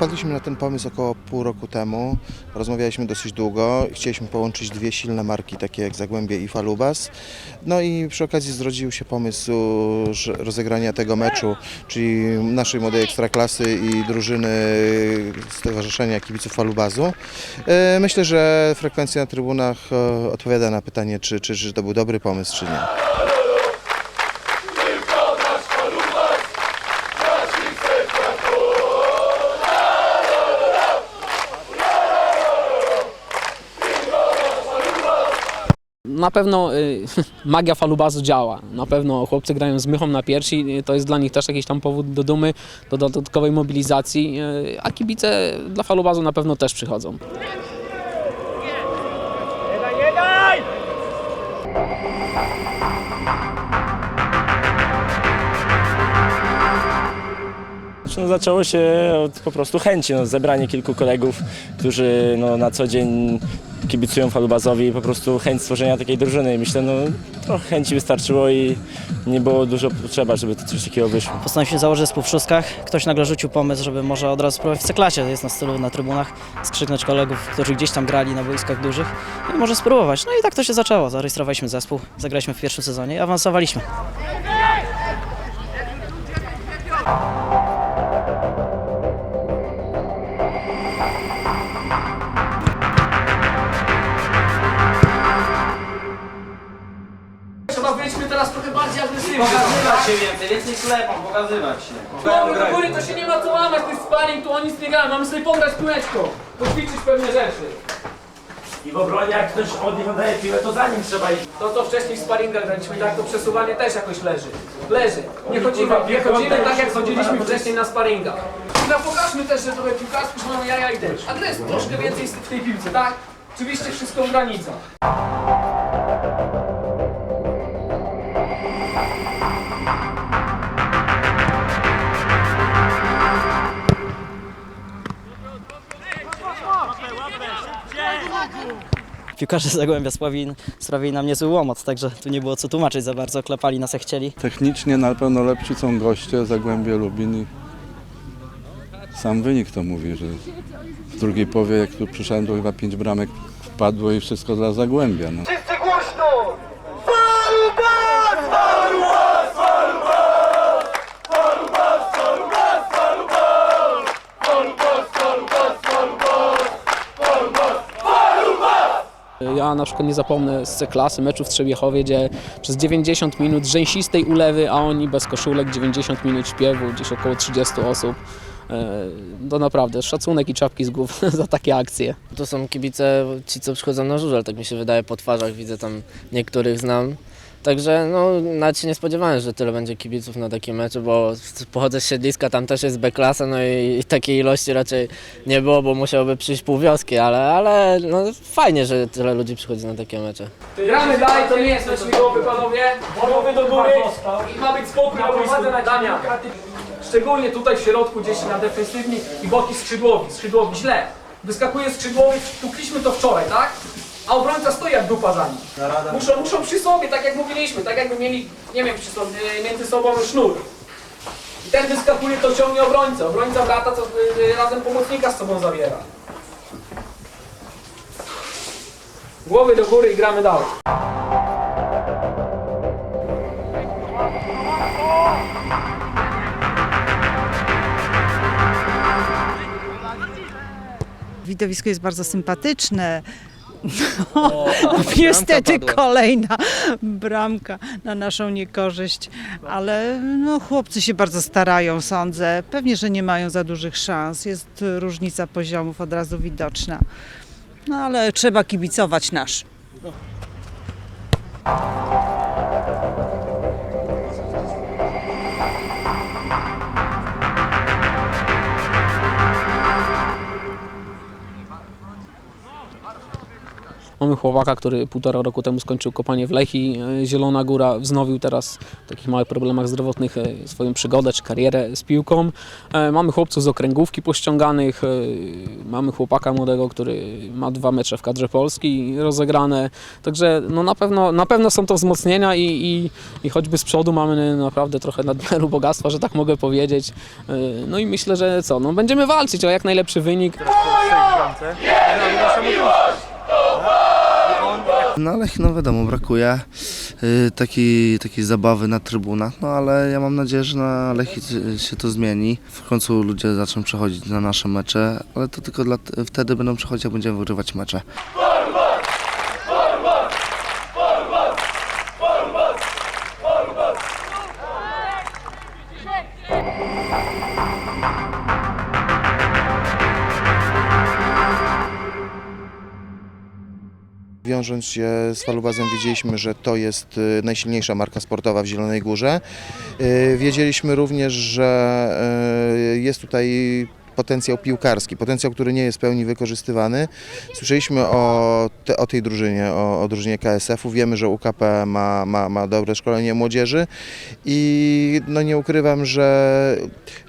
Wpadliśmy na ten pomysł około pół roku temu. Rozmawialiśmy dosyć długo. Chcieliśmy połączyć dwie silne marki, takie jak Zagłębie i Falubas. No i przy okazji zrodził się pomysł rozegrania tego meczu, czyli naszej młodej ekstraklasy i drużyny Stowarzyszenia Kibiców Falubazu. E, Myślę, że frekwencja na trybunach e, odpowiada na pytanie, czy, czy, czy to był dobry pomysł, czy nie. Na pewno y, magia falubazu działa. Na pewno chłopcy grają z mychą na piersi. To jest dla nich też jakiś tam powód do dumy, do dodatkowej mobilizacji. y, A kibice dla falubazu na pewno też przychodzą. No, zaczęło się od po prostu chęci, no, zebranie kilku kolegów, którzy no, na co dzień kibicują falubazowi i po prostu chęć stworzenia takiej drużyny. Myślę, no trochę chęci wystarczyło i nie było dużo potrzeba, żeby to coś takiego wyszło. Postanowiliśmy założyć zespół w Szóstkach. Ktoś nagle rzucił pomysł, żeby może od razu spróbować w C-klasie, jest na stylu na trybunach, skrzyknąć kolegów, którzy gdzieś tam grali na boiskach dużych i może spróbować. No i tak to się zaczęło. Zarejestrowaliśmy zespół, zagraliśmy w pierwszym sezonie i awansowaliśmy. Więcej klepą, pokazywać się. Głowy do góry to się nie ma co łamać, to jest sparring, tu o nic nie mamy sobie pograć piłeczką, poćwiczyć pewne rzeczy. I w obronie jak ktoś od nich oddaje piłę, to za nim trzeba iść. To co wcześniej w sparingach graliśmy, tak to przesuwanie też jakoś leży. Leży. Nie chodzimy, nie chodzimy tak jak chodziliśmy wcześniej na sparingach. No pokażmy też, że trochę piłkarsku mają jaja i deszcz. A jest troszkę więcej w tej piłce, tak? Oczywiście wszystko w granicach. Piłkarze Zagłębia sprawili, sprawili nam niezły łomot, także tu nie było co tłumaczyć za bardzo, klepali nas jak chcieli. Technicznie na pewno lepsi są goście, Zagłębie Lubin i sam wynik to mówi, że w drugiej połowie jak tu przyszedłem to chyba pięć bramek wpadło i wszystko dla Zagłębia. No. Na przykład nie zapomnę z C-klasy meczu w Trzebiechowie, gdzie przez 90 minut rzęsistej ulewy, a oni bez koszulek 90 minut śpiewu, gdzieś około 30 osób. E, To naprawdę szacunek i czapki z głów za takie akcje. To są kibice, ci co przychodzą na żużel, tak mi się wydaje po twarzach, widzę tam niektórych znam. Także no, nawet się nie spodziewałem, że tyle będzie kibiców na takie mecze, bo pochodzę z siedliska, tam też jest B-klasa, no i, i takiej ilości raczej nie było, bo musiałoby przyjść pół wioski, ale, ale no, fajnie, że tyle ludzi przychodzi na takie mecze. Gramy dalej, to nie jest mecz ligowy, panowie. Głowy do góry i ma być spokój na boisku. Damian. Szczególnie tutaj w środku, gdzieś na defensywni i boki skrzydłowi. Skrzydłowi źle. Wyskakuje skrzydłowi, tukliśmy to wczoraj, tak? A obrońca stoi jak dupa za nim. Muszą, muszą przy sobie, tak jak mówiliśmy, tak jakby mieli, nie wiem, przy sobie, między sobą sznur. I ten wyskakuje, to ciągnie obrońcę. Obrońca brata, co y, y, razem pomocnika z sobą zawiera. Głowy do góry i gramy dalej. Widowisko jest bardzo sympatyczne. No, niestety kolejna bramka na naszą niekorzyść, ale no, chłopcy się bardzo starają, sądzę. Pewnie, że nie mają za dużych szans. Jest różnica poziomów od razu widoczna. No ale trzeba kibicować nasz. Mamy chłopaka, który półtora roku temu skończył kopanie w Lechi. E, Zielona Góra wznowił teraz w takich małych problemach zdrowotnych e, swoją przygodę czy karierę z piłką. E, Mamy chłopców z okręgówki pościąganych. Mamy chłopaka młodego, który ma dwa mecze w kadrze Polski rozegrane. Także no na, pewno, na pewno są to wzmocnienia i, i, i choćby z przodu mamy naprawdę trochę nadmiaru bogactwa, że tak mogę powiedzieć. No i myślę, że co, no będziemy walczyć o jak najlepszy wynik. No ale no wiadomo, brakuje y, takiej, takiej zabawy na trybunach, no ale ja mam nadzieję, że na Lechi się to zmieni. W końcu ludzie zaczną przechodzić na nasze mecze, ale to tylko dla, wtedy będą przechodzić, jak będziemy wygrywać mecze. Wiążąc się z Falubazem wiedzieliśmy, że to jest y, najsilniejsza marka sportowa w Zielonej Górze. Y, Wiedzieliśmy również, że y, jest tutaj potencjał piłkarski, potencjał, który nie jest w pełni wykorzystywany. Słyszeliśmy o, te, o tej drużynie, o, o drużynie KSF-u. Wiemy, że UKP ma, ma, ma dobre szkolenie młodzieży i no nie ukrywam, że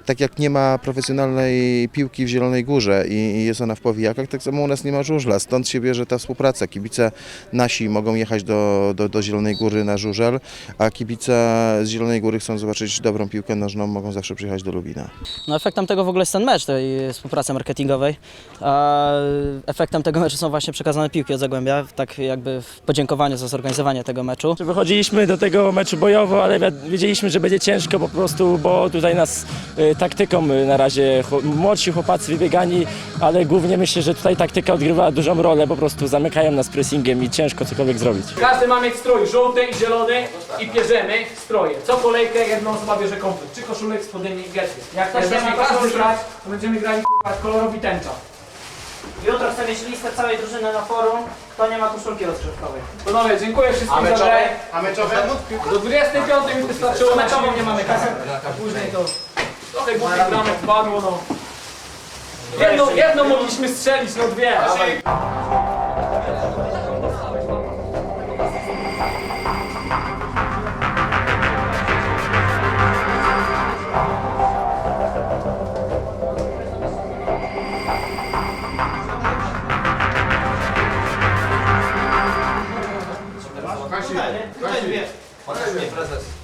tak jak nie ma profesjonalnej piłki w Zielonej Górze i, jest ona w powijakach, tak samo u nas nie ma żużla. Stąd się bierze ta współpraca. Kibice nasi mogą jechać do, do, do Zielonej Góry na żużel, a kibice z Zielonej Góry chcą zobaczyć dobrą piłkę nożną, mogą zawsze przyjechać do Lubina. No efektem tego w ogóle jest ten mecz, tej współpracy marketingowej. A efektem tego meczu są właśnie przekazane piłki od Zagłębia, tak jakby w podziękowaniu za zorganizowanie tego meczu. Wychodziliśmy do tego meczu bojowo, ale wi- wiedzieliśmy, że będzie ciężko po prostu, bo tutaj nas y, taktyką y, na razie młodsi chłopacy wybiegani, ale głównie myślę, że tutaj taktyka odgrywa dużą rolę, po prostu zamykają nas pressingiem i ciężko cokolwiek zrobić. Każdy ma mieć strój żółty i zielony i bierzemy stroje. Co kolejkę jedna osoba bierze komplet. Czy koszulek, spodyni i getry. Jak ktoś nie ma każdy grać, to będziemy grali kolorowi tęcza. Jutro chcę mieć listę całej drużyny na forum, kto nie ma koszulki rozgrzewkowej. Panowie, dziękuję wszystkim za grę. A meczowe? Do 25 mi wystarczyło, meczową nie mamy kasy. A później to trochę głupich bramek wpadło, no. Jedno, jedno mogliśmy strzelić, no dwie. Tutaj dwie. Chociaż nie prezes.